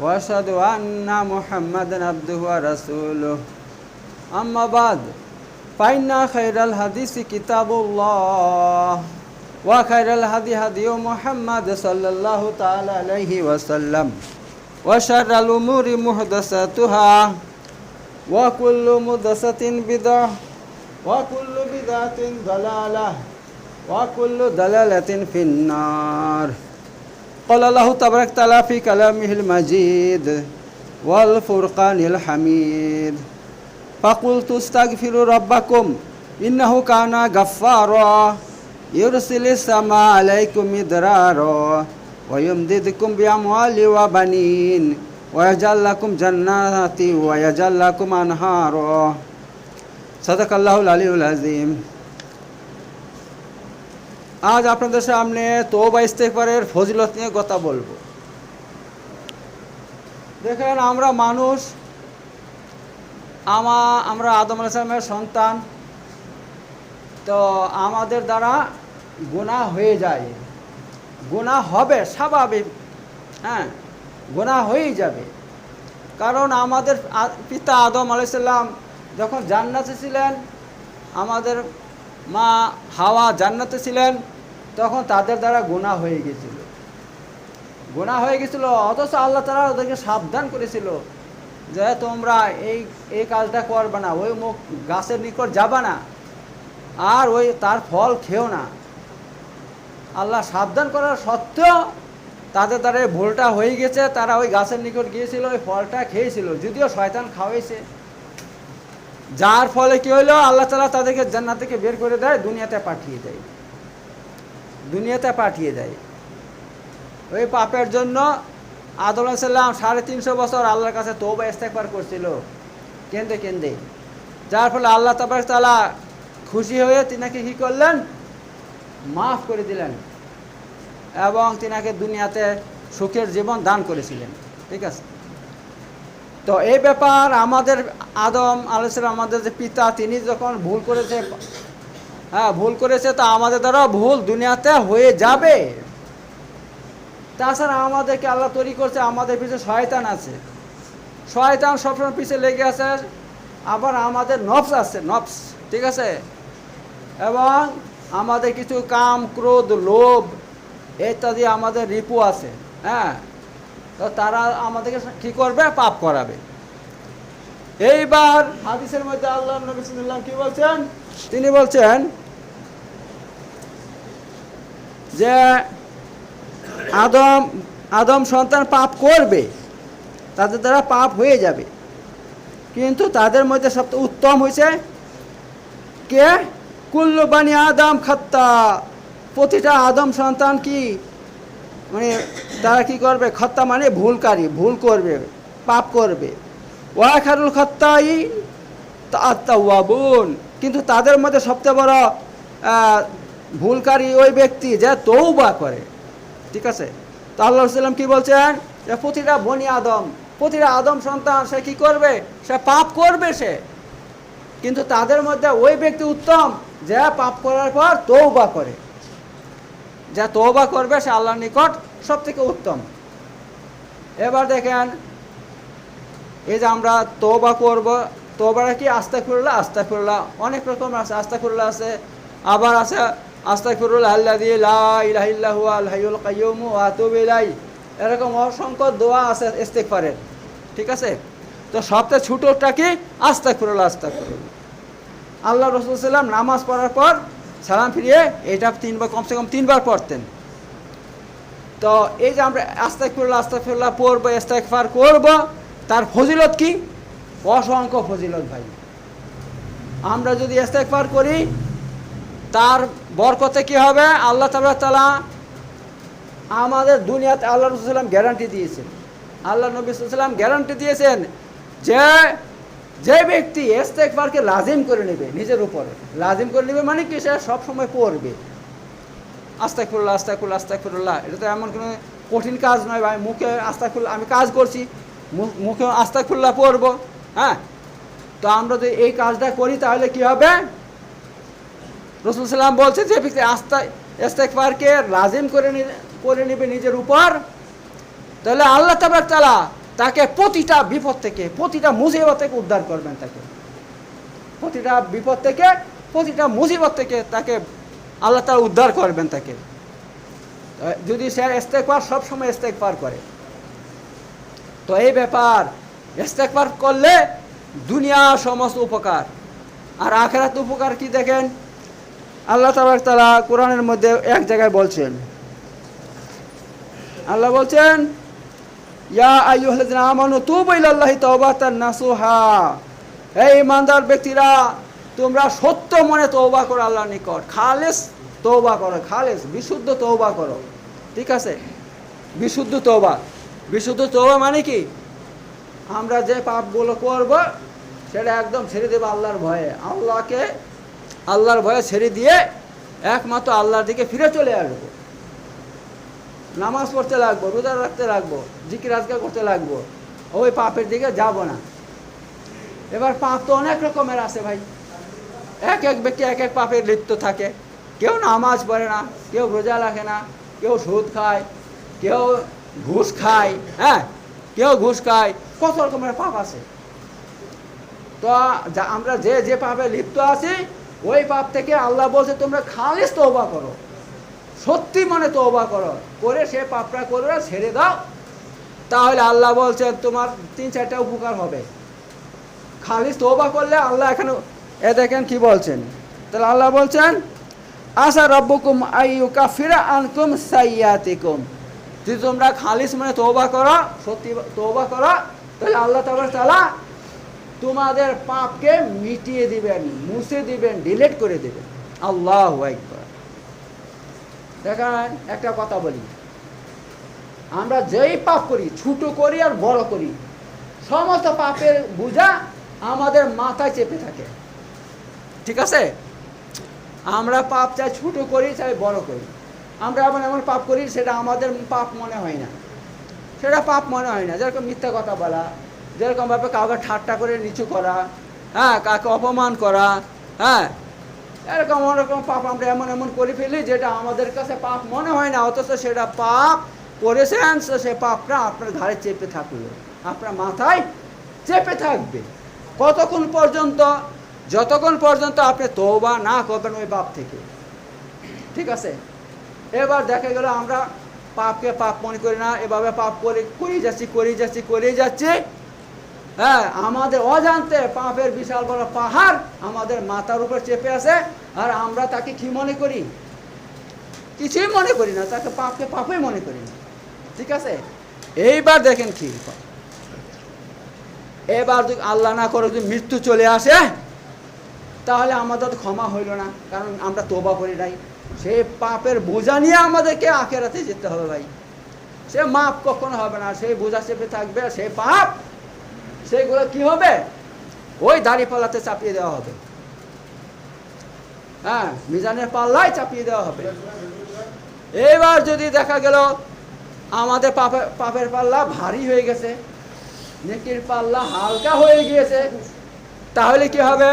واشهد ان محمدا عبده ورسوله اما بعد فان خير الحديث كتاب الله وخير الهدي هدي محمد صلى الله تعالى عليه وسلم وشر الامور محدثاتها وكل محدثه بدعه وكل بدعة ضلالة وكل ضلالة في النار قال الله تبارك وتعالى في كلامه المجيد والفرقان الحميد. فقلت استغفروا ربكم إنه كان غفارا. يرسل السماء عليكم مدرارا ويمددكم بأموال وبنين ويجعل لكم جنات ويجعل لكم أنهارا. صدق الله العلي العظيم. আজ আপনাদের সামনে তোবা ইস্তেকবারের ফজিলত নিয়ে কথা বলব। দেখেন আমরা মানুষ, আমা, আমরা আদম আলাইসলামের সন্তান। তো আমাদের দ্বারা গুণা হয়ে যায়। গুণা হবে স্বাভাবিক হ্যাঁ গুণা হয়েই যাবে। কারণ আমাদের পিতা আদম আলাইসাল্লাম যখন জান্নাতে ছিলেন, আমাদের মা হাওয়া জান্নাতে ছিলেন তখন তাদের দ্বারা গোনা হয়ে গেছিল। গোনা হয়ে গেছিল, অথচ আল্লাহ তারা ওদেরকে সাবধান করেছিল যে তোমরা এই এই কাজটা করবে না, ওই মুখ গাছের নিকট যাবা না, আর ওই তার ফল খেও না। আল্লাহ সাবধান করার সত্ত্বেও তাদের দ্বারা ভুলটা হয়ে গেছে, তারা ওই গাছের নিকট গিয়েছিল, ওই ফলটা খেয়েছিল, যদিও শয়তান খাওয়াইছে। যার ফলে কি হলো আল্লাহ তালা তাদেরকে জান্নাত থেকে বের করে দেয়, দুনিয়াতে পাঠিয়ে দেয়। দুনিয়াতে পাঠিয়ে দেয়। ওই পাপের জন্য আদম সাল্লাম সাড়ে তিনশো বছর আল্লাহর কাছে তৌবা ইস্তেকবার করছিল। কেন্দ্রে কেন্দ্রে। যার ফলে আল্লাহ তাবার তালা খুশি হয়ে তিনাকে কী করলেন? মাফ করে দিলেন এবং তিনাকে দুনিয়াতে সুখের জীবন দান করেছিলেন। ঠিক আছে? তো এই ব্যাপার আমাদের আদম আলাইসালাম আমাদের যে পিতা, তিনি যখন ভুল করেছে হ্যাঁ ভুল করেছে তো আমাদের দ্বারা ভুল দুনিয়াতে হয়ে যাবে। তাছাড়া আমাদেরকে আল্লাহ তৈরি করছে, আমাদের পিছনে শয়তান আছে। শয়তান সবসময় পিছিয়ে লেগে আছে, আবার আমাদের নফস আছে, নফস, ঠিক আছে? এবং আমাদের কিছু কাম, ক্রোধ, লোভ ইত্যাদি আমাদের রিপু আছে হ্যাঁ? তো তারা আমাদেরকে কি করবে? পাপ করাবে। এইবার হাদিসের মধ্যে আল্লাহ নবী আলাইহি কি বলছেন? তিনি বলছেন যে আদম আদম সন্তান পাপ করবে তাদের দ্বারা পাপ হয়ে যাবে। কিন্তু তাদের মধ্যে সবচেয়ে উত্তম হয়েছে কে? কুল্লু বানি আদম খত্তা। প্রতিটা আদম সন্তান কি? মানে তারা কি করবে? খত্তা মানে ভুলকারী, ভুল করবে, পাপ করবে। ওয়া ওয়াখারুল খত্তাই আত্মাউয়াবুন কিন্তু তাদের মধ্যে সবচেয়ে বড় ভুলকারী ওই ব্যক্তি যে তৌবা করে। ঠিক আছে? তো আল্লাহ সাল্লাম কি বলছেন? যে প্রতিটা বনি আদম প্রতিটা আদম সন্তান, সে কি করবে? সে পাপ করবে সে। কিন্তু তাদের মধ্যে ওই ব্যক্তি উত্তম যে পাপ করার পর তৌবা করে। যা তৌবা করবে, সে আল্লাহর নিকট সব থেকে উত্তম। এবার দেখেন, এই যে আমরা তৌবা করব তৌবাটা কি আস্তা ফিরুল্লাহ আস্তা ফিরুল্লাহ অনেক রকম আছে আস্তা ফিরুল্লাহ আছে, আবার আছে আস্তা ফিরুল্লাহ আল্লাহ দিয়ে লাহিল্লাহু আল্লাহুল কাইয়ুমু আতুব ইলাই এরকম অসংখ্য দোয়া আছে ইস্তেগফারের। ঠিক আছে? তো সবচেয়ে ছোটোটা কি? আস্তা ফিরুল্লাহ আস্তা ফিরুল্লাহ আল্লাহ রসুল সাল্লাম নামাজ পড়ার পর সালাম ফিরিয়ে এটা তিনবার, কমসে কম তিনবার পড়তেন। তো এই যে আমরা আস্তাকফিরুল্লাহ আস্তাকফিরুল্লাহ পড়ব, ইস্তেগফার করব, তার ফজিলত কি? অসংখ্য ফজিলত ভাই। আমরা যদি ইস্তেগফার করি তার বরকতে কি হবে? আল্লাহ তাআলা তাআলা আমাদের দুনিয়াতে আল্লাহ রসুলাম গ্যারান্টি দিয়েছেন। আল্লাহ নবী সাল্লাম গ্যারান্টি দিয়েছেন যে যে ব্যক্তি ইস্তেকবারকে লাজিম করে নেবে নিজের উপরে, লাজিম করে নেবে মানে কি সে সবসময় পড়বে। আস্তাকুল্লাহ আস্তাকুল্লাহ আস্তাকুল্লাহ এটা তো এমন কোনো কঠিন কাজ নয় ভাই, মুখে আস্তাকুল্লাহ আমি কাজ করছি মুখে আস্তাকুল্লাহ পড়ব হ্যাঁ? তো আমরা যদি এই কাজটা করি তাহলে কি হবে? রসুল সাল্লাম বলছে যে ব্যক্তি আস্তা ইস্তেকবারকে লাজিম করে করে নেবে নিজের উপর, তাহলে আল্লাহ তাবার তালা তাকে প্রতিটা বিপদ থেকে, প্রতিটা মুসিবত থেকে উদ্ধার করবেন তাকে। প্রতিটা বিপদ থেকে, প্রতিটা মুজিবত থেকে তাকে আল্লাহ তালা উদ্ধার করবেন তাকে। যদি সে ইস্তেকবার সবসময় ইস্তেকবার করে। তো এই ব্যাপার ইস্তেকবার করলে দুনিয়া সমস্ত উপকার, আর আখেরাত উপকার কি দেখেন? আল্লাহ তাবার তালা কোরআনের মধ্যে এক জায়গায় বলছেন। আল্লাহ বলছেন, ইয়া আমানু তুবু নাসুহা। এই ইমানদার ব্যক্তিরা, তোমরা সত্য মনে করো নিকট। খালেস করো, খালেস, বিশুদ্ধ তওবা করো। ঠিক আছে? বিশুদ্ধ তওবা। বিশুদ্ধ তওবা মানে কি? আমরা যে পাপগুলো করব, সেটা একদম ছেড়ে দেবো আল্লাহর ভয়ে। আল্লাহকে আল্লাহর ভয়ে ছেড়ে দিয়ে একমাত্র আল্লাহর দিকে ফিরে চলে আসব। নামাজ পড়তে লাগবো, রোজা রাখতে লাগবো, জিকির আজকা করতে লাগবো। ওই পাপের দিকে যাব না। এবার পাপ তো অনেক রকমের আছে ভাই। এক এক ব্যক্তি এক এক পাপের লিপ্ত থাকে। কেউ নামাজ পড়ে না, কেউ রোজা রাখে না, কেউ সুদ খায়, কেউ ঘুষ খায় হ্যাঁ কেউ ঘুষ খায়, কত রকমের পাপ আছে। তো আমরা যে যে পাপে লিপ্ত আছি ওই পাপ থেকে আল্লাহ বলছে, তোমরা খালিস তওবা করো। সত্যি মনে তওবা করো। করে সে পাপটা করে ছেড়ে দাও। তাহলে আল্লাহ বলছে, তোমার তিন চারটা উপকার হবে। খালিস তওবা করলে আল্লাহ এখানে এ দেখেন কি বলছেন। তাহলে আল্লাহ বলছেন, আশা রব্বকুম আইয়ু কাফিরা আনকুম সাইয়াতিকুম। যদি তোমরা খালিস মনে তওবা করো, সত্যি তওবা করো, তাহলে আল্লাহ তাআলা তোমাদের পাপকে মিটিয়ে দিবেন, মুছে দিবেন ডিলেট করে দিবেন। আল্লাহ একবার দেখেন, একটা কথা বলি। আমরা যেই পাপ করি, ছোট করি আর বড় করি, সমস্ত পাপের বোঝা আমাদের মাথায় চেপে থাকে। ঠিক আছে? আমরা পাপ চাই ছোট করি, চাই বড় করি। আমরা এমন এমন পাপ করি, সেটা আমাদের পাপ মনে হয় না। সেটা পাপ মনে হয় না। যেরকম মিথ্যা কথা বলা যেরকমভাবে কাউকে ঠাট্টা করে নিচু করা হ্যাঁ কাকে অপমান করা হ্যাঁ এরকম অনেকরকম পাপ আমরা এমন এমন করে ফেলি যেটা আমাদের কাছে পাপ মনে হয় না, অথচ সেটা পাপ করেছেন, তো সে পাপটা আপনার ঘাড়ে চেপে থাকল, আপনার মাথায় চেপে থাকবে। কতক্ষণ পর্যন্ত, যতক্ষণ পর্যন্ত আপনি তৌবা না করবেন ওই পাপ থেকে। ঠিক আছে? এবার দেখা গেল আমরা পাপকে পাপ মনে করি না, এভাবে পাপ করে, করেই যাচ্ছি করেই যাচ্ছি করেই যাচ্ছি। হ্যাঁ আমাদের অজান্তে পাপের বিশাল বড় পাহাড় আমাদের মাথার উপর চেপে আছে, আর আমরা তাকে কি মনে করি? কিছুই মনে করি না, তাকে পাপকে পাপই মনে করি না। ঠিক আছে? এইবার দেখেন কি। এবার যদি আল্লাহ না করে যদি মৃত্যু চলে আসে, তাহলে আমাদের তো ক্ষমা হইল না, কারণ আমরা তোবা করি নাই। সেই পাপের বোঝা নিয়ে আমাদেরকে আখেরাতে যেতে হবে ভাই। সে মাপ কখনো হবে না সেই বোঝা চেপে থাকবে সেই পাপ সেগুলো কি হবে? ওই দাড়ি পাল্লাতে চাপিয়ে দেওয়া হবে। হ্যাঁ মিজানের পাল্লায় চাপিয়ে দেওয়া হবে। এবার যদি দেখা গেল আমাদের পাপের পাপের পাল্লা ভারী হয়ে গেছে, নেকির পাল্লা হালকা হয়ে গিয়েছে, তাহলে কি হবে?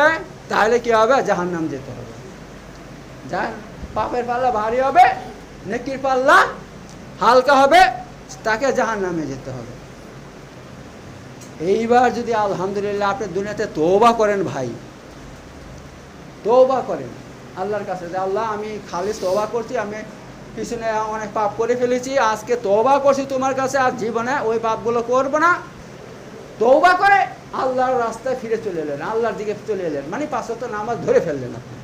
তাহলে কি হবে? জাহান্নাম যেতে হবে। যা, পাপের পাল্লা ভারী হবে, নেকির পাল্লা হালকা হবে, তাকে জাহান্নামে যেতে হবে। এইবার যদি আলহামদুলিল্লাহ আপনি দুনিয়াতে তৌবা করেন ভাই তৌবা করেন। আল্লাহর কাছে যে আল্লাহ, আমি খালি তৌবা করছি, আমি পিছনে অনেক পাপ করে ফেলেছি, আজকে তৌবা করছি তোমার কাছে, আর জীবনে ওই পাপগুলো করব না। তৌবা করে আল্লাহর রাস্তায় ফিরে চলে এলেন, আল্লাহর দিকে চলে এলেন মানে পাঁচশত নামাজ ধরে ফেললেন আপনি।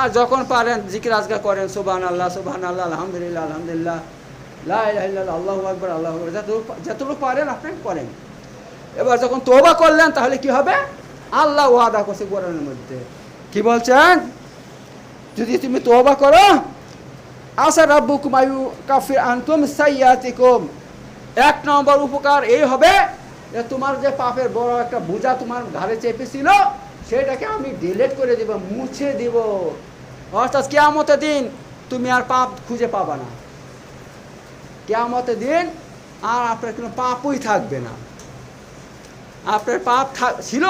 আর যখন পারেন, জিকির আজকা করেন সুবান আল্লাহ সুবান আল্লাহ আলহামদুলিল্লাহ আলহামদুলিল্লাহ আল্লাহ আকবর, আল্লাহ যতটুকু যতটুকু পারেন আপনি করেন। এবার যখন তোবা করলেন, তাহলে কি হবে? আল্লাহ ওয়াদা করছে কোরআনের মধ্যে। কি বলছেন? যদি তুমি তোবা করো আসা রাব্বুকুম আয়ু কাফির আনতুম সাইয়াতিকুম। এক নম্বর উপকার এই হবে যে তোমার যে পাপের বড় একটা বোঝা তোমার ঘাড়ে চেপেছিল, সেটাকে আমি ডিলেট করে দিব, মুছে দিব। অর্থাৎ কেয়ামতের দিন তুমি আর পাপ খুঁজে পাবা না। কেয়ামতের দিন আর আপনার কোনো পাপই থাকবে না। আপনার পাপ ছিল।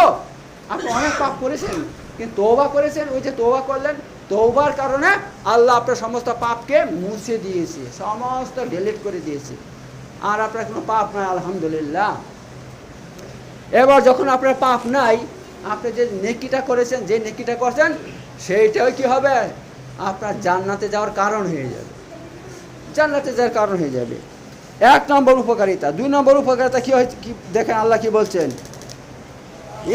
আপনি অনেক পাপ করেছেন, কিন্তু তৌবা করেছেন। ওই যে তৌবা করলেন তৌবার কারণে আল্লাহ আপনার সমস্ত পাপকে মুছে দিয়েছে, সমস্ত ডিলিট করে দিয়েছে। আর আপনার কোনো পাপ নাই, আলহামদুলিল্লাহ। এবার যখন আপনার পাপ নাই, আপনি যে নেকিটা করেছেন, যে নেকিটা করছেন সেইটাও কি হবে? আপনার জান্নাতে যাওয়ার কারণ হয়ে যাবে। জান্নাতে যাওয়ার কারণ হয়ে যাবে। এক নম্বর উপকারিতা। দুই নম্বর উপকারিতা কি হয়, কি দেখেন আল্লাহ কি বলছেন?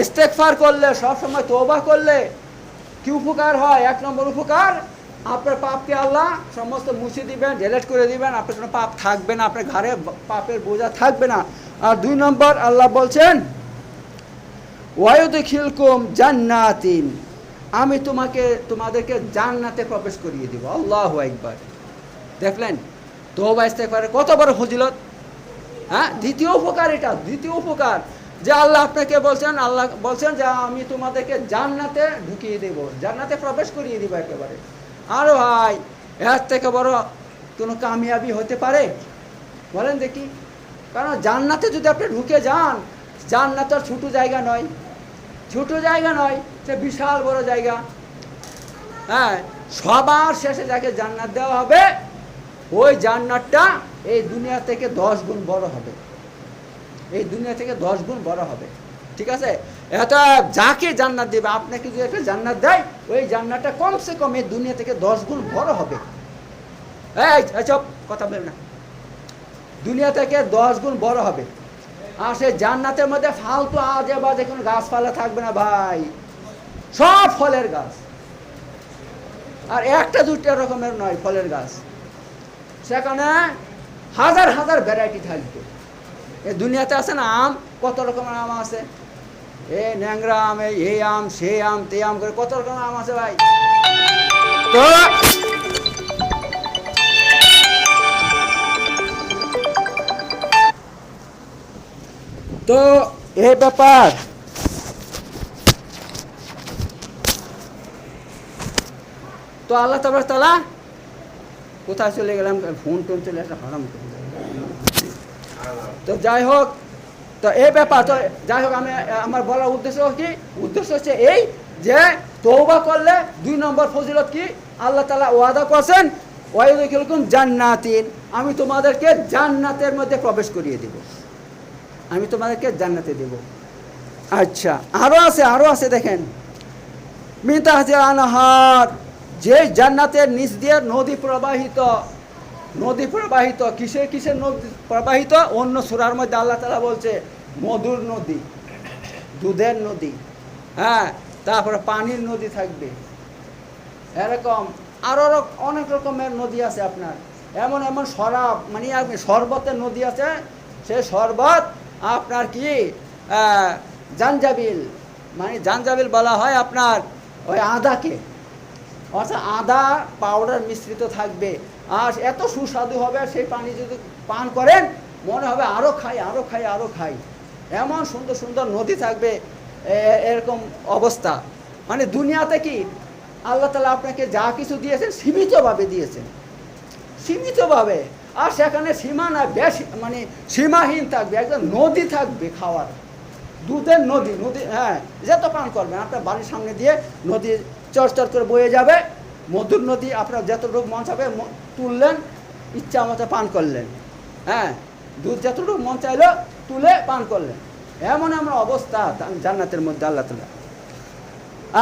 ইস্তেকফার করলে সব সময় তোবা করলে কি উপকার হয়? এক নম্বর উপকার, আপনার পাপকে আল্লাহ সমস্ত মুছে দিবেন ডিলেট করে দিবেন, আপনার কোনো পাপ থাকবে না, আপনার ঘরে পাপের বোঝা থাকবে না। আর দুই নম্বর, আল্লাহ বলছেন ওয়ায়ুদ খিলকুম জান্নাতিন। আমি তোমাকে, তোমাদেরকে জান্নাতে প্রবেশ করিয়ে দিব। আল্লাহ একবার দেখলেন? তোবা ইস্তেকফারের কত বড় ফজিলত? হ্যাঁ? দ্বিতীয় উপকার এটা, দ্বিতীয় উপকার। যে আল্লাহ আপনাকে বলছেন, আল্লাহ বলছেন যে আমি তোমাদেরকে জান্নাতে ঢুকিয়ে দেব, জান্নাতে প্রবেশ করিয়ে দিব একেবারে। আর ভাই, এর থেকে বড় কোনো কামিয়াবি হতে পারে? বলেন দেখি। কারণ জান্নাতে যদি আপনি ঢুকে যান, জান্নাত আর ছোটো জায়গা নয়। ছোটো জায়গা নয়, সে বিশাল বড় জায়গা। হ্যাঁ সবার শেষে যাকে জান্নাত দেওয়া হবে ওই জান্নাতটা এই দুনিয়া থেকে দশ গুণ বড় হবে। এই দুনিয়া থেকে দশ গুণ বড় হবে। ঠিক আছে? এটা যাকে জান্নাত দেবে, আপনাকে যদি একটা জান্নাত দেয়, ওই জান্নাতটা কমসে কম এই দুনিয়া থেকে দশ গুণ বড় হবে। এই কথা বলবে না। দুনিয়া থেকে দশ গুণ বড় হবে। আর সেই জান্নাতের মধ্যে ফালতু আজে বাজে কোনো গাছপালা থাকবে না ভাই। সব ফলের গাছ। আর একটা দুটা রকমের নয়, ফলের গাছ। সেখানে হাজার হাজার ভ্যারাইটি থাকবে। এ দুনিয়াতে আছে না আম? কত রকমের আম আছে? এ ন্যাংরা আম এই আম সেই আম, তে আম করে কত রকমের আম আছে ভাই? তো তো এই ব্যাপার। তো আল্লাহ তালা কোথায় চলে গেলাম? ফোন টোন চলে একটা হারাম তো যাই হোক, তো এই ব্যাপার, তো যাই হোক, আমি, আমার বলার উদ্দেশ্য কি? উদ্দেশ্য হচ্ছে এই যে তৌবা করলে দুই নম্বর ফজিলত কি? আল্লাহ তালা ওয়াদা করছেন ওয়াইদুকুম জান্নাতিন। আমি তোমাদেরকে জান্নাতের মধ্যে প্রবেশ করিয়ে দেব। আমি তোমাদেরকে জান্নাতে দেব। আচ্ছা আরও আছে আরও আছে দেখেন। মিতাহাজির আনহার। যে জান্নাতের নিচ দিয়ে নদী প্রবাহিত নদী প্রবাহিত কিসের কিসের নদী প্রবাহিত? অন্য সুরার মধ্যে আল্লাহ তালা বলছে, মধুর নদী, দুধের নদী হ্যাঁ তারপরে পানির নদী থাকবে। এরকম আরও অনেক রকমের নদী আছে আপনার। এমন এমন শরাব মানে আপনি শরবতের নদী আছে, সে শরবত আপনার কি জাঞ্জাবিল মানে জাঞ্জাবিল বলা হয় আপনার ওই আদাকে। অর্থাৎ আদা পাউডার মিশ্রিত থাকবে। আর এত সুস্বাদু হবে, সেই পানি যদি পান করেন, মনে হবে আরও খাই আরও খাই আরও খাই। এমন সুন্দর সুন্দর নদী থাকবে এরকম অবস্থা। মানে দুনিয়াতে কি, আল্লাহ তালা আপনাকে যা কিছু দিয়েছেন, সীমিতভাবে দিয়েছেন। সীমিতভাবে। আর সেখানে সীমানা বেশি মানে সীমাহীন থাকবে, একদম নদী থাকবে খাওয়ার। দুধের নদী নদী হ্যাঁ যত পান করবেন, আপনার বাড়ির সামনে দিয়ে নদী চরচর করে বয়ে যাবে। মধুর নদী আপনার যতটুকু মন চাবে তুললেন, ইচ্ছা মতো পান করলেন। হ্যাঁ দুধ যতটুকু মন চাইলো, তুলে পান করলেন। এমন এমন অবস্থা জান্নাতের মধ্যে আল্লাহ তালা।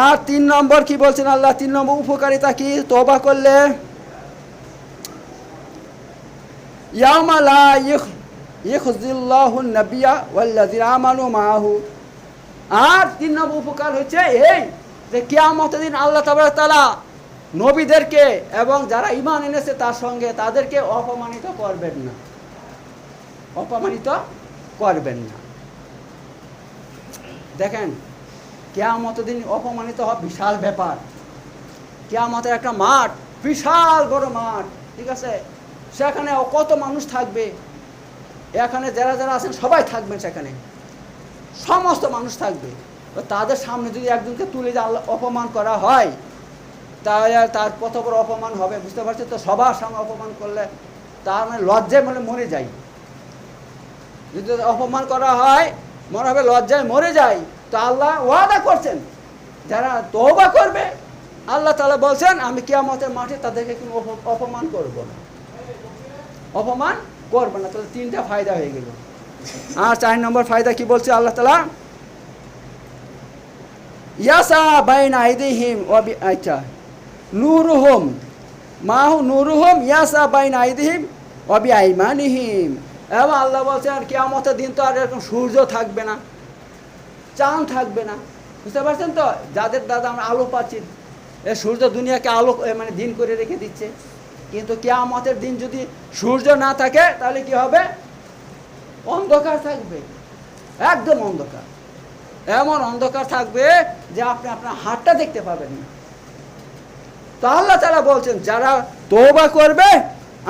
আর তিন নম্বর কি বলছেন আল্লাহ? তিন নম্বর উপকারিতা কি? তবা করলে। ইয়ামা লা ইখ নবিয়া ওয়াল্লাযিনা আমানু মাহু আর তিন নম্বর উপকার হচ্ছে এই যে কিয়ামতের দিন আল্লাহ তাআলা নবীদেরকে এবং যারা ইমান এনেছে তার সঙ্গে তাদেরকে অপমানিত করবেন না। অপমানিত করবেন না। দেখেন, কেয়ামতের দিন অপমানিত হওয়া বিশাল ব্যাপার। কেয়ামতের একটা মাঠ, বিশাল বড় মাঠ, ঠিক আছে? সেখানে কত মানুষ থাকবে? এখানে যারা যারা আছেন সবাই থাকবেন সেখানে। সমস্ত মানুষ থাকবে। তাদের সামনে যদি একজনকে তুলে অপমান করা হয়, তাহলে তার কত বড় অপমান হবে, বুঝতে পারছেন তো? সবার সামনে অপমান করলে তার মানে লজ্জায় মানে মরে যায়। যদি অপমান করা হয়, মনে হবে লজ্জায় মরে যায়। তো আল্লাহ ওয়াদা করছেন, যারা তওবা করবে, আল্লাহ তাআলা বলছেন, আমি কিয়ামতের মাঠে তাদেরকে কোনো অপ- অপমান করব না। অপমান করবে না। তাহলে তিনটা ফায়দা হয়ে গেল। আর চার নম্বর ফায়দা কি বলছে আল্লাহ তালা ইয়াসা বাইন আইদিহিম ওয়াবি আচ্ছা নূরুহুম মাহু নূরুহুম ইয়াসা বাইন আইদিহিম ওয়াবি আইমানিহিম এবং আল্লাহ বলছেন কেয়ামতের দিন তো আর এরকম সূর্য থাকবে না, চাঁদ থাকবে না। বুঝতে পারছেন তো? যাদের দাদা আমরা আলো পাচ্ছি, এ সূর্য দুনিয়াকে আলো মানে দিন করে রেখে দিচ্ছে। কিন্তু কেয়ামতের দিন যদি সূর্য না থাকে, তাহলে কি হবে? অন্ধকার থাকবে। একদম অন্ধকার। এমন অন্ধকার থাকবে যে আপনি আপনার হাতটা দেখতে পাবেন না। তো আল্লাহ তারা বলছেন, যারা তৌবা করবে,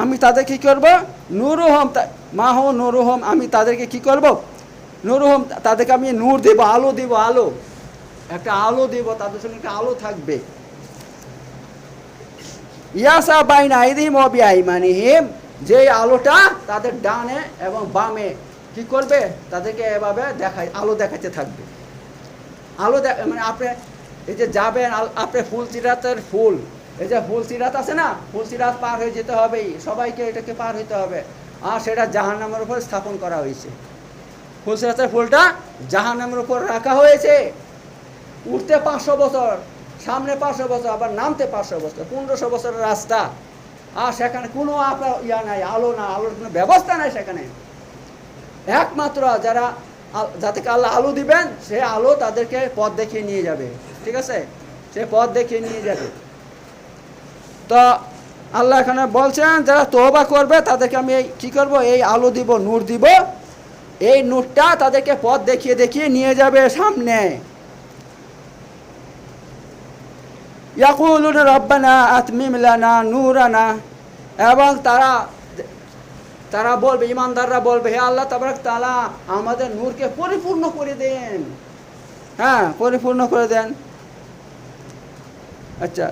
আমি তাদের কি করব? নুরুহম মাহ নুরুহম, আমি তাদেরকে কি করব? নুরুহম, তাদেরকে আমি নূর দেব, আলো দেব, আলো। একটা আলো দেব, তাদের সঙ্গে একটা আলো থাকবে। ইয়াসা বাইন আইদিম অবি আইমানিহিম যে আলোটা তাদের ডানে এবং বামে কি করবে? তাদেরকে এভাবে দেখায়, আলো দেখাতে থাকবে। আলো দে মানে আপনি এই যে যাবেন আপনি ফুল চিরাতের ফুল, এই যে ফুল চিরাত আছে না, ফুল চিরাত পার হয়ে যেতে হবেই সবাইকে এটাকে পার হইতে হবে। আর সেটা জাহান্নামের উপর স্থাপন করা হয়েছে। ফুল চিরাতের ফুলটা জাহান্নামের উপর রাখা হয়েছে। উঠতে পাঁচশো বছর, সামনে পাঁচশো বছর, আবার নামতে পাঁচশো বছর, পনেরোশো বছরের রাস্তা। আর সেখানে কোনো আপনার ইয়া নাই, আলো না আলোর কোনো ব্যবস্থা নাই সেখানে। একমাত্র যারা যাদেরকে আল্লাহ আলো দিবেন, সে আলো তাদেরকে পথ দেখিয়ে নিয়ে যাবে। ঠিক আছে? সে পথ দেখিয়ে নিয়ে যাবে। তো আল্লাহ এখানে বলছেন, যারা তোবা করবে, তাদেরকে আমি এই কী করব? এই আলো দিব, নূর দিব। এই নূরটা তাদেরকে পথ দেখিয়ে দেখিয়ে নিয়ে যাবে সামনে। ইয়াকুলুন রব্বানা আতমিম লানা নূরানা। এবং তারা তারা বলবে, ইমানদাররা বলবে, হে আল্লাহ তাবারক তালা আমাদের নূরকে পরিপূর্ণ করে দেন। হ্যাঁ পরিপূর্ণ করে দেন। আচ্ছা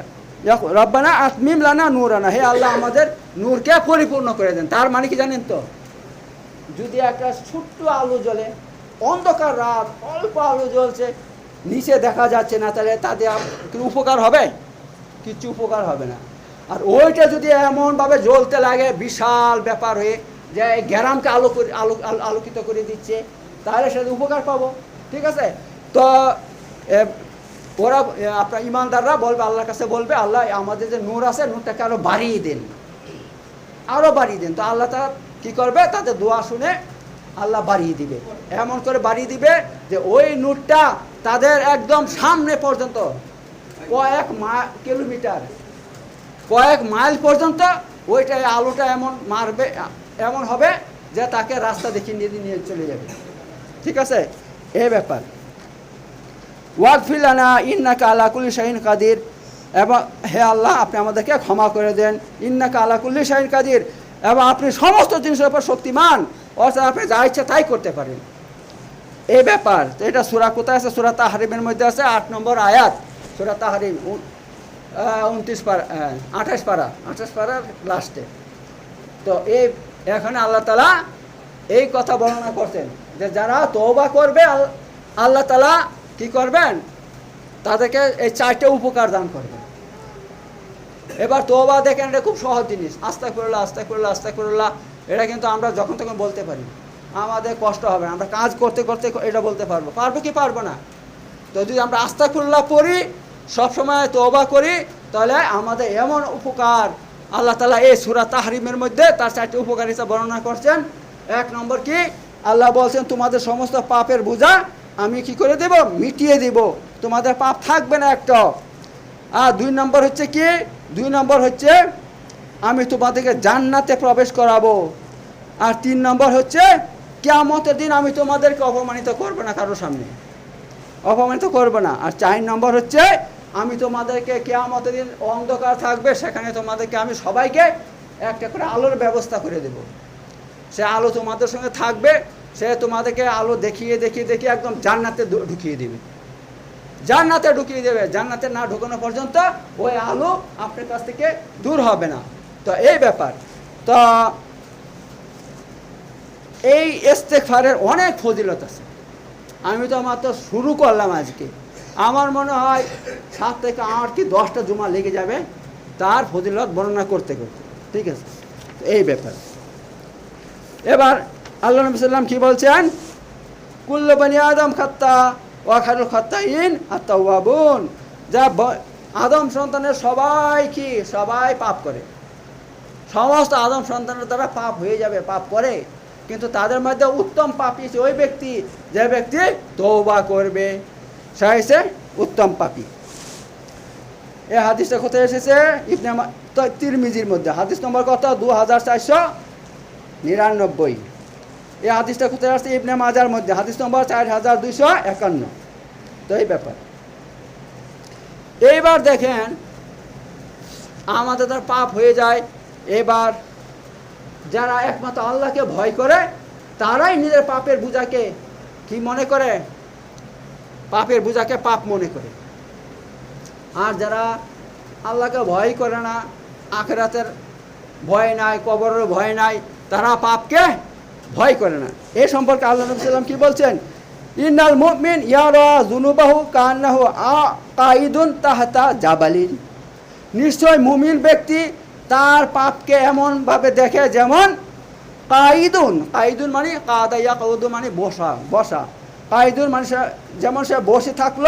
রব্বানা আতমিম লানা নূরানা, হে আল্লাহ আমাদের নূরকে পরিপূর্ণ করে দেন। তার মানে কি জানেন তো? যদি একটা ছোট্ট আলো জ্বলে, অন্ধকার রাত, অল্প আলো জ্বলছে, নিচে দেখা যাচ্ছে না, তাহলে তাদের উপকার হবে? কিছু উপকার হবে না। আর ওইটা যদি এমনভাবে জ্বলতে লাগে, বিশাল ব্যাপার হয়ে যে গ্যারামকে আলো করে, আলো- আলোকিত করে দিচ্ছে, তাহলে সেটা উপকার পাবো। ঠিক আছে? তো ওরা আপনার ইমানদাররা বলবে, আল্লাহর কাছে বলবে, আল্লাহ, আমাদের যে নূর আছে, নূরটাকে আরও বাড়িয়ে দেন। আরও বাড়িয়ে দেন। তো আল্লাহ তারা কী করবে? তাদের দোয়া শুনে আল্লাহ বাড়িয়ে দিবে। এমন করে বাড়িয়ে দিবে যে ওই নূরটা তাদের একদম সামনে পর্যন্ত কয়েক মা কিলোমিটার কয়েক মাইল পর্যন্ত ওইটা আলোটা এমন মারবে, এমন হবে যে তাকে রাস্তা দেখিয়ে নিয়ে নিয়ে চলে যাবে। ঠিক আছে? এই ব্যাপার। ওয়াকফিলানা ইন্নাকা আলাকুল্লি শাহিন কাদির। এবং হে আল্লাহ, আপনি আমাদেরকে ক্ষমা করে দেন। ইন্নাকা আলাকুল্লি শাহিন কাদির। এবং আপনি সমস্ত জিনিসের উপর শক্তিমান। অর্থাৎ আপনি যা ইচ্ছা তাই করতে পারেন। এই ব্যাপার। তো এটা সুরা কোথায় আছে? সুরা তাহারিমের মধ্যে আছে, আট নম্বর আয়াত। সুরা তাহারিম উনত্রিশ পারা আঠাশ পারা, আঠাশ পারার লাস্টে তো এই, এখন আল্লাহ তালা এই কথা বর্ণনা করছেন যে যারা তওবা করবে আল্লাহ তালা কি করবেন? তাদেরকে এই চারটে উপকার দান করবেন। এবার তওবা দেখেন, এটা খুব সহজ জিনিস। আস্তা করল্লা আস্তা করল্লা আস্তা করল্লা এটা কিন্তু আমরা যখন তখন বলতে পারি। আমাদের কষ্ট হবে। আমরা কাজ করতে করতে এটা বলতে পারব। পারব কি পারব না? তো যদি আমরা আস্তা করল্লা পড়ি সবসময় তওবা করি, তাহলে আমাদের এমন উপকার। আল্লাহ তালা এই সুরা তাহরিমের মধ্যে তার চারটি উপকার হিসাবে বর্ণনা করছেন। এক নম্বর কি? আল্লাহ বলছেন, তোমাদের সমস্ত পাপের বোঝা আমি কি করে দেব? মিটিয়ে দেব। তোমাদের পাপ থাকবে না একটা। আর দুই নম্বর হচ্ছে কি? দুই নম্বর হচ্ছে, আমি তোমাদেরকে জান্নাতে প্রবেশ করাবো। আর তিন নম্বর হচ্ছে, কেয়ামতের দিন আমি তোমাদেরকে অপমানিত করব না কারোর সামনে। অপমানিত করব না। আর চার নম্বর হচ্ছে আমি তোমাদেরকে কেয়ামতের দিন অন্ধকার থাকবে, সেখানে তোমাদেরকে আমি সবাইকে একটা করে আলোর ব্যবস্থা করে দেব। সে আলো তোমাদের সঙ্গে থাকবে, সে তোমাদেরকে আলো দেখিয়ে দেখিয়ে দেখিয়ে একদম জান্নাতে ঢুকিয়ে দেবে। জান্নাতে ঢুকিয়ে দেবে, জান্নাতে না ঢুকানো পর্যন্ত ওই আলো আপনার কাছ থেকে দূর হবে না। তো এই ব্যাপার। তো এই ইস্তেকফারের অনেক ফজিলত আছে। আমি তো মাত্র শুরু করলাম আজকে। আমার মনে হয় সাত থেকে আট কি দশটা জুমা লেগে যাবে, তার ফজিলত বর্ণনা করতে করতে। ঠিক আছে? এই ব্যাপার। এবার আল্লাহ নবী সাল্লাম কি বলছেন? কুল্ল বানি আদম খাত্তা ওয়াখারুল খাত্তা ইন আত্মাবুন যা আদম সন্তানের সবাই কি? সবাই পাপ করে। সমস্ত আদম সন্তানের দ্বারা পাপ হয়ে যাবে, পাপ করে। কিন্তু তাদের মধ্যে উত্তম পাপী ওই ব্যক্তি, যে ব্যক্তি তৌবা করবে। সে হচ্ছে উত্তম পাপী। এই হাদিসটা কোথায় এসেছে? ইবনে তিরমিজির মধ্যে। হাদিস নম্বর কত? দু হাজার চারশো নিরানব্বই। এই হাদিসটা কোথায় আসছে? ইবনে মাজার মধ্যে। হাদিস নম্বর চার হাজার দুইশো একান্ন। তো এই ব্যাপার। এইবার দেখেন, আমাদের তার পাপ হয়ে যায়। এবার যারা একমাত্র আল্লাহকে ভয় করে, তারাই নিজের পাপের বোঝাকে কি মনে করে? পাপের বোঝাকে পাপ মনে করে। আর যারা আল্লাহকে ভয় করে না, আখেরাতের ভয় নাই, কবরের ভয় নাই, তারা পাপকে ভয় করে না। এ সম্পর্কে আল্লাহ নবী সাল্লাম কি বলছেন? ইন্নাল মুমিন ইয়ারা জুনুবাহু কান্নাহু আ কাইদুন তাহতা জাবালিন। নিশ্চয় মুমিন ব্যক্তি তার পাপকে এমনভাবে দেখে যেমন কাইদুন। কাইদুন মানে কাদাইয়া কৌদু মানে বসা বসা। কাইদুন মানে সে- যেমন সে বসে থাকল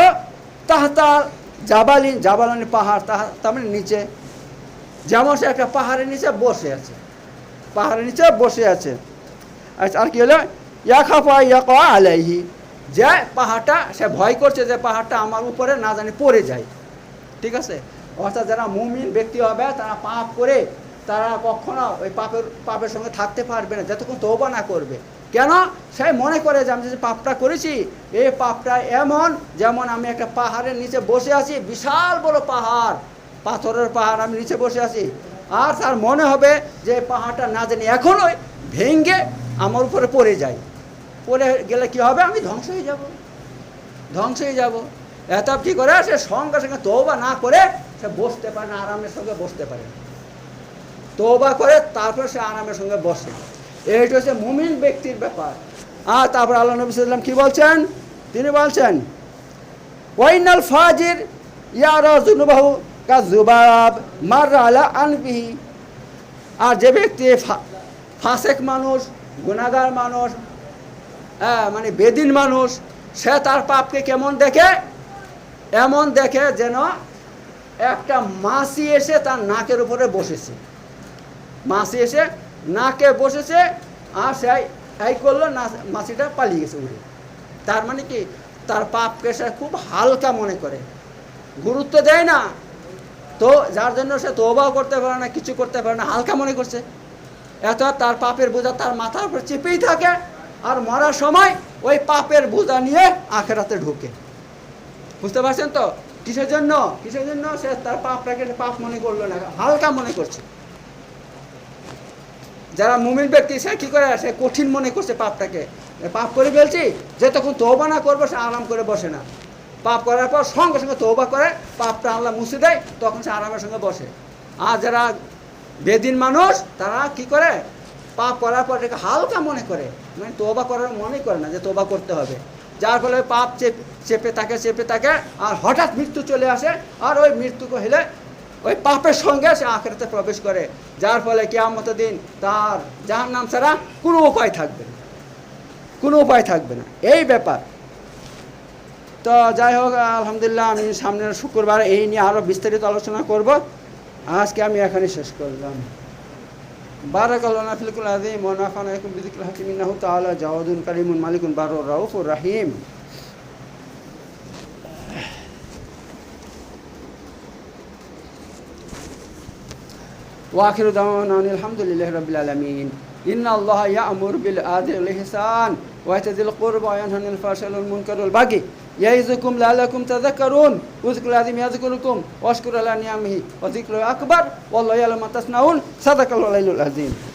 তাহতা জাবালিন জাবাল মানে পাহাড় তাহা তার মানে নিচে। যেমন সে একটা পাহাড়ের নিচে বসে আছে। পাহাড়ের নিচে বসে আছে। আচ্ছা, আর কি হলো? ইয়াখাফা ইয়াকা আলাইহি। যে পাহাড়টা সে ভয় করছে যে পাহাড়টা আমার উপরে না জানি পড়ে যায়। ঠিক আছে? অর্থাৎ যারা মুমিন ব্যক্তি হবে তারা পাপ করে তারা কখনো ওই পাপের পাপের সঙ্গে থাকতে পারবে না যতক্ষণ তৌবা না করবে। কেন? সে মনে করে যে আমি যে পাপটা করেছি এই পাপটা এমন যেমন আমি একটা পাহাড়ের নিচে বসে আছি, বিশাল বড় পাহাড়। পাথরের পাহাড় আমি নিচে বসে আছি। আর তার মনে হবে যে পাহাড়টা না জানি এখনোই ভেঙ্গে আমার উপরে পড়ে যায়। পড়ে গেলে কি হবে? আমি ধ্বংস হয়ে যাব। ধ্বংস হয়ে যাব। এত কী করে? সে সঙ্গে সঙ্গে তৌবা না করে সে বসতে পারে না, আরামের সঙ্গে বসতে পারে। তৌবা করে তারপর সে আরামের সঙ্গে বসে। এইটা হচ্ছে মুমিন ব্যক্তির ব্যাপার। আর তারপর আল্লাহ নবী সাল্লাম কি বলছেন? তিনি বলছেন, ওয়াইনাল ফাজির ইয়ারা জুনুবাহু কা জুবাব মার আলা আনবিহি আর যে ব্যক্তি ফাসেক মানুষ গুণাগার মানুষ মানে বেদিন মানুষ, সে তার পাপকে কেমন দেখে? এমন দেখে যেন একটা মাসি এসে তার নাকের উপরে বসেছে। মাসি এসে নাকে বসেছে, আর সে এই করল, না মাছিটা পালিয়ে গেছে উড়ে। তার মানে কি? তার পাপকে সে খুব হালকা মনে করে। গুরুত্ব দেয় না। তো যার জন্য সে তোবাও করতে পারে না, কিছু করতে পারে না, হালকা মনে করছে। এত তার পাপের বোঝা তার মাথার উপর চেপেই থাকে, আর মরার সময় ওই পাপের বোঝা নিয়ে আখেরাতে ঢুকে। বুঝতে পারছেন তো? কিসের জন্য? কিসের জন্য সে তার পাপটাকে পাপ মনে করল না, হালকা মনে করছে। যারা মুমিন ব্যক্তি, সে কী করে? সে কঠিন মনে করছে পাপটাকে। পাপ করে ফেলছি, যে তখন তোবা না করব, সে আরাম করে বসে না। পাপ করার পর সঙ্গে সঙ্গে তৌবা করে, পাপটা আল্লাহ মুছে দেয়, তখন সে আরামের সঙ্গে বসে। আর যারা বেদিন মানুষ, তারা কি করে? পাপ করার পর এটাকে হালকা মনে করে। মানে তোবা করার মনে করে না যে তোবা করতে হবে। যার ফলে পাপ চেপে চেপে থাকে চেপে থাকে, আর হঠাৎ মৃত্যু চলে আসে, আর ওই মৃত্যু হলে ওই পাপের সঙ্গে সে আখেরাতে প্রবেশ করে যার ফলে কেয়ামত দিন তার যার নাম ছাড়া কোনো উপায় থাকবে না কোনো উপায় থাকবে না এই ব্যাপার তো যাই হোক আলহামদুলিল্লাহ আমি সামনের শুক্রবার এই নিয়ে আরও বিস্তারিত আলোচনা করব আজকে আমি এখানে শেষ করলাম بارك الله لنا في الكل العظيم ونفعنا بكم بذكر الحكيم انه تعالى جواد كريم ملك بر رؤوف رحيم وآخر دعوانا أن الحمد لله رب العالمين. إن الله يأمر بالعدل والإحسان ويؤتي ذي القربى وينهى عن الفحشاء والمنكر والبغي يعظكم لعلكم تذكرون. واذكروا العظيم يذكركم واشكروا على نعمه وذكر أكبر. والله يعلم ما تصنعون. صدق الله العلي العظيم.